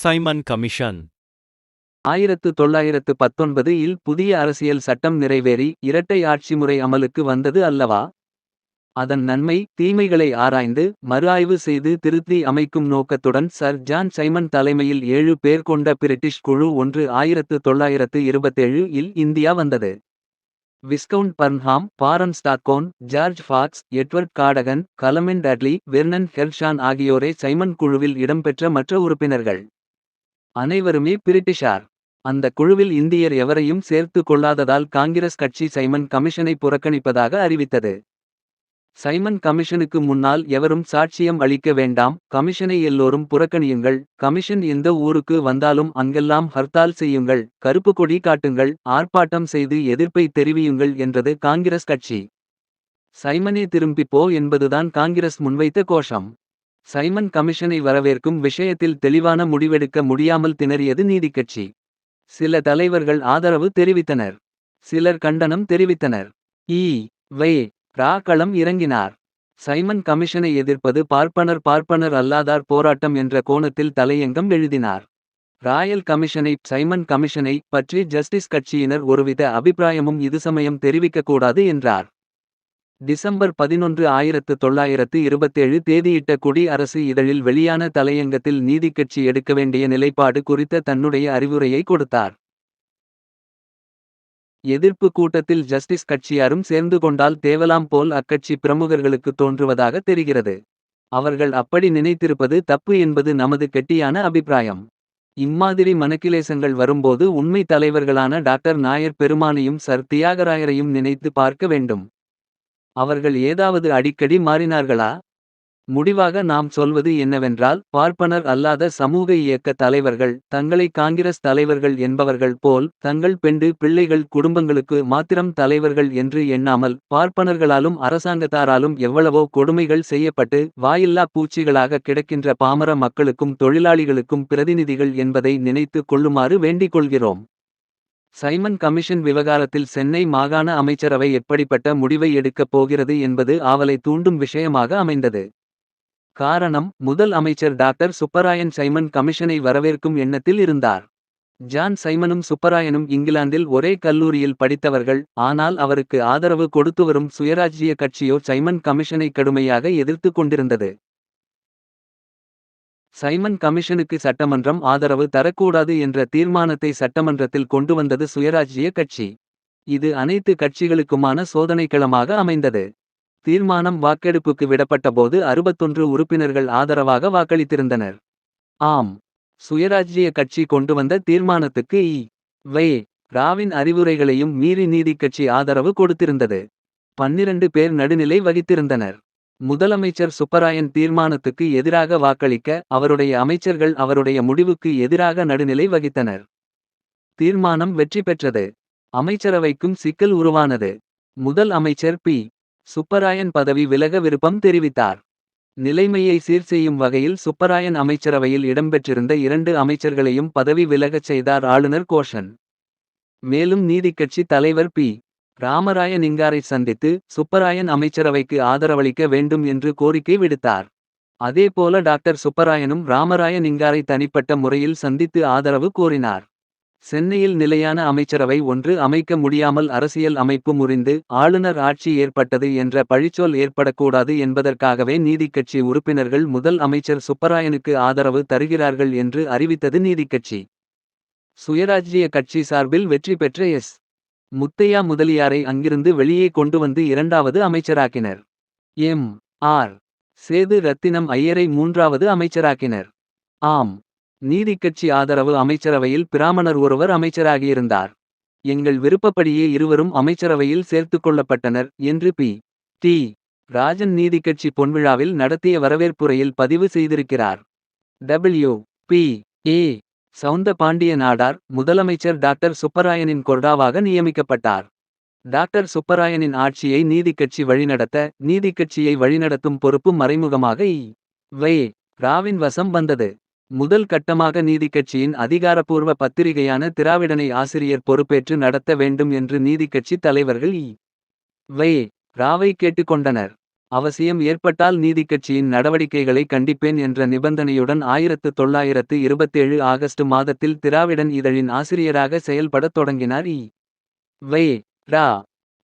Simon commission. ஆயிரத்து தொள்ளாயிரத்து பத்தொன்பது இல் புதிய அரசியல் சட்டம் நிறைவேறி இரட்டை ஆட்சி முறை அமலுக்கு வந்தது அல்லவா? அதன் நன்மை தீமைகளை ஆராய்ந்து மறுஆய்வு செய்து திருத்தி அமைக்கும் நோக்கத்துடன் சர். ஜான் சைமன் தலைமையில் ஏழு பேர் கொண்ட பிரிட்டிஷ் குழு ஒன்று ஆயிரத்து தொள்ளாயிரத்து இருபத்தேழு இல் இந்தியா வந்தது. Viscount Burnham baron Stockton George Fox Edward Cadogan Clement Dudley Vernon Herschell ஆகியோரே Simon குழுவில் இடம்பெற்ற மற்ற உறுப்பினர்கள். அனைவருமே பிரிட்டிஷார். அந்த குழுவில் இந்தியர் எவரையும் சேர்த்து கொள்ளாததால் காங்கிரஸ் கட்சி சைமன் கமிஷனை புறக்கணிப்பதாக அறிவித்தது. சைமன் கமிஷனுக்கு முன்னால் எவரும் சாட்சியம் அளிக்க வேண்டாம் கமிஷனை எல்லோரும் புறக்கணியுங்கள் கமிஷன் எந்த ஊருக்கு வந்தாலும் அங்கெல்லாம் ஹர்த்தால் செய்யுங்கள் கருப்பு கொடி காட்டுங்கள் ஆர்ப்பாட்டம் செய்து எதிர்ப்பை தெரிவியுங்கள் என்றது காங்கிரஸ் கட்சி. சைமனே திரும்பிப்போ என்பதுதான் காங்கிரஸ் முன்வைத்த கோஷம். சைமன் கமிஷனை வரவேற்கும் விஷயத்தில் தெளிவான முடிவெடுக்க முடியாமல் திணறியது நீதிக்கட்சி சில தலைவர்கள் ஆதரவு தெரிவித்தனர். சிலர் கண்டனம் தெரிவித்தனர். ஈ வே. ரா களம் இறங்கினார். சைமன் கமிஷனை எதிர்ப்பது பார்ப்பனர் பார்ப்பனர் அல்லாதார் போராட்டம் என்ற கோணத்தில் தலையங்கம் எழுதினார். ராயல் கமிஷனை சைமன் கமிஷனை பற்றி ஜஸ்டிஸ் கட்சியினர் ஒருவித அபிப்பிராயமும் இது சமயம் தெரிவிக்கக்கூடாது என்றார். டிசம்பர் பதினொன்று ஆயிரத்து தொள்ளாயிரத்து இருபத்தேழு தேதியிட்ட குடி அரசு இதழில் வெளியான தலையங்கத்தில் நீதிக்கட்சி எடுக்க வேண்டிய நிலைப்பாடு குறித்த தன்னுடைய அறிவுரையை கொடுத்தார். எதிர்ப்பு கூட்டத்தில் ஜஸ்டிஸ் கட்சியாரும் சேர்ந்து கொண்டால் தேவலாம் போல் அக்கட்சி பிரமுகர்களுக்கு தோன்றுவதாக தெரிகிறது. அவர்கள் அப்படி நினைத்திருப்பது தப்பு என்பது நமது கெட்டியான அபிப்பிராயம். இம்மாதிரி மனக்கிலேசங்கள் வரும்போது உண்மை தலைவர்களான டாக்டர் நாயர் பெருமானையும் சர் தியாகராயரையும் நினைத்து பார்க்க வேண்டும். அவர்கள் ஏதாவது அடிக்கடி மாறினார்களா? முடிவாக நாம் சொல்வது என்னவென்றால் பார்ப்பனர் அல்லாத சமூக இயக்க தலைவர்கள் தங்களை காங்கிரஸ் தலைவர்கள் என்பவர்கள் போல் தங்கள் பெண்டு பிள்ளைகள் குடும்பங்களுக்கு மாத்திரம் தலைவர்கள் என்று எண்ணாமல் பார்ப்பனர்களாலும் அரசாங்கத்தாராலும் எவ்வளவோ கொடுமைகள் செய்யப்பட்டு வாயில்லா பூச்சிகளாக கிடக்கின்ற பாமர மக்களுக்கும் தொழிலாளிகளுக்கும் பிரதிநிதிகள் என்பதை நினைத்து கொள்ளுமாறு வேண்டிக் கொள்கிறோம். சைமன் கமிஷன் விவகாரத்தில் சென்னை மாகாண அமைச்சரவை எப்படிப்பட்ட முடிவை எடுக்கப் போகிறது என்பது ஆவலை தூண்டும் விஷயமாக அமைந்தது. காரணம் முதல் அமைச்சர் டாக்டர் சுப்பராயன் சைமன் கமிஷனை வரவேற்கும் எண்ணத்தில் இருந்தார். ஜான் சைமனும் சுப்பராயனும் இங்கிலாந்தில் ஒரே கல்லூரியில் படித்தவர்கள் ஆனால் அவருக்கு ஆதரவு கொடுத்து வரும் சுயராஜ்ய கட்சியோ சைமன் கமிஷனை கடுமையாக எதிர்த்து கொண்டிருந்தது. சைமன் கமிஷனுக்கு சட்டமன்றம் ஆதரவு தரக்கூடாது என்ற தீர்மானத்தை சட்டமன்றத்தில் கொண்டு வந்தது சுயராஜ்ய கட்சி. இது அனைத்து கட்சிகளுக்குமான சோதனைக்களமாக அமைந்தது. தீர்மானம் வாக்கெடுப்புக்கு விடப்பட்டபோது அறுபத்தொன்று உறுப்பினர்கள் ஆதரவாக வாக்களித்திருந்தனர். ஆம். சுயராஜ்ய கட்சி கொண்டு வந்த தீர்மானத்துக்கு இ. வே. ராவின் அறிவுரைகளையும் மீறி நீதிக்கட்சி ஆதரவு கொடுத்திருந்தது. பன்னிரண்டு பேர் நடுநிலை வகித்திருந்தனர். முதலமைச்சர் சுப்பராயன் தீர்மானத்துக்கு எதிராக வாக்களிக்க அவருடைய அமைச்சர்கள் அவருடைய முடிவுக்கு எதிராக நடுநிலை வகித்தனர். தீர்மானம் வெற்றி பெற்றது. அமைச்சரவைக்கும் சிக்கல் உருவானது. முதல் அமைச்சர் பி. சுப்பராயன் பதவி விலக விருப்பம் தெரிவித்தார். நிலைமையை சீர் செய்யும் வகையில் சுப்பராயன் அமைச்சரவையில் இடம்பெற்றிருந்த இரண்டு அமைச்சர்களையும் பதவி விலகச் செய்தார் ஆளுநர் கோஷன். மேலும் நீதிக்கட்சி தலைவர் பி. ராமராய நிங்காரை சந்தித்து சுப்பராயன் அமைச்சரவைக்கு ஆதரவளிக்க வேண்டும் என்று கோரிக்கை விடுத்தார். அதேபோல டாக்டர் சுப்பராயனும் ராமராய நிங்காரை தனிப்பட்ட முறையில் சந்தித்து ஆதரவு கோரினார். சென்னையில் நிலையான அமைச்சரவை ஒன்று அமைக்க முடியாமல் அரசியல் அமைப்பு முறிந்து ஆளுநர் ஆட்சி ஏற்பட்டது என்ற பழிச்சொல் ஏற்படக்கூடாது என்பதற்காகவே நீதிக்கட்சி உறுப்பினர்கள் முதல் அமைச்சர் சுப்பராயனுக்கு ஆதரவு தருகிறார்கள் என்று அறிவித்தது நீதிக்கட்சி சுயராஜ்ய கட்சி சார்பில் வெற்றி பெற்ற எஸ். முத்தையா முதலியாரை அங்கிருந்து வெளியே கொண்டு வந்து இரண்டாவது அமைச்சராக்கினர். எம். ஆர். சேது ரத்தினம் ஐயரை மூன்றாவது அமைச்சராக்கினர். ஆம். நீதிக்கட்சி ஆதரவு அமைச்சரவையில் பிராமணர் ஒருவர் அமைச்சராகியிருந்தார். எங்கள் விருப்பப்படியே இருவரும் அமைச்சரவையில் சேர்த்துக்கொள்ளப்பட்டனர் என்று பி. டி. ராஜன் நீதிக்கட்சி பொன்விழாவில் நடத்திய வரவேற்புரையில் பதிவு செய்திருக்கிறார். W. P. A. Soundarapandiya Nadar முதலமைச்சர் டாக்டர் சுப்பராயனின் கொர்டாவாக நியமிக்கப்பட்டார். டாக்டர் சுப்பராயனின் ஆட்சியை நீதிக்கட்சி வழிநடத்த நீதிக்கட்சியை வழிநடத்தும் பொறுப்பு மறைமுகமாக இ. வே. ராவின் வசம் வந்தது. முதல் கட்டமாக நீதிக்கட்சியின் அதிகாரப்பூர்வ பத்திரிகையான திராவிடனை ஆசிரியர் பொறுப்பேற்று நடத்த வேண்டும் என்று நீதிக்கட்சி தலைவர்கள் இ. வே. ராவை கேட்டுக்கொண்டனர் அவசியம் ஏற்பட்டால் நீதிக்கட்சியின் நடவடிக்கைகளை கண்டிப்பேன் என்ற நிபந்தனையுடன் ஆயிரத்து தொள்ளாயிரத்து இருபத்தேழு ஆகஸ்ட் மாதத்தில் திராவிடன் இதழின் ஆசிரியராக செயல்படத் தொடங்கினார் இ. வே. ரா.